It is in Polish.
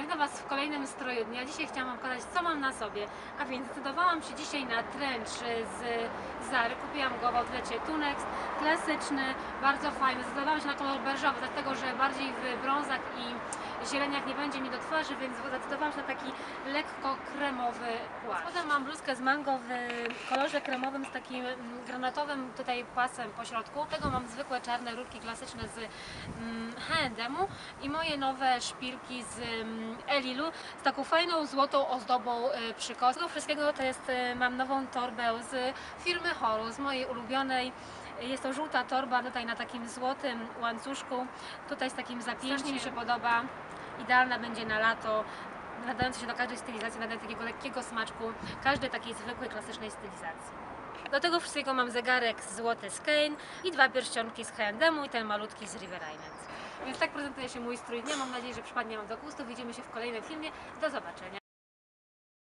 witam Was w kolejnym stroju dnia. Dzisiaj chciałam Wam pokazać, co mam na sobie. A więc zdecydowałam się dzisiaj na trench z Zary. Kupiłam go w outlecie Tunex. Klasyczny, bardzo fajny. Zdecydowałam się na kolor beżowy, dlatego że bardziej w brązach i zieleniach nie będzie mi do twarzy, więc zdecydowałam się na taki lekko kremowy płaszcz. Potem mam bluzkę z mango w kolorze kremowym z takim mm, granatowym tutaj pasem po środku. Tego mam zwykłe czarne rurki klasyczne z mm, H&M-u i moje nowe szpilki z mm, Elilu z taką fajną złotą ozdobą y, przy kostce. Tego wszystkiego to jest, y, mam nową torbę z firmy Horus, mojej ulubionej. Jest to żółta torba tutaj na takim złotym łańcuszku, tutaj z takim zapięciem. Mi się podoba. Idealna będzie na lato, nadająca się do każdej stylizacji, nadaje takiego lekkiego smaczku każdej takiej zwykłej, klasycznej stylizacji. Do tego wszystkiego mam zegarek złoty z Kane i dwa pierścionki z H&M i ten malutki z River Island. Więc tak prezentuje się mój strój dnia. Mam nadzieję, że przypadnie Wam do gustu. Widzimy się w kolejnym filmie. Do zobaczenia.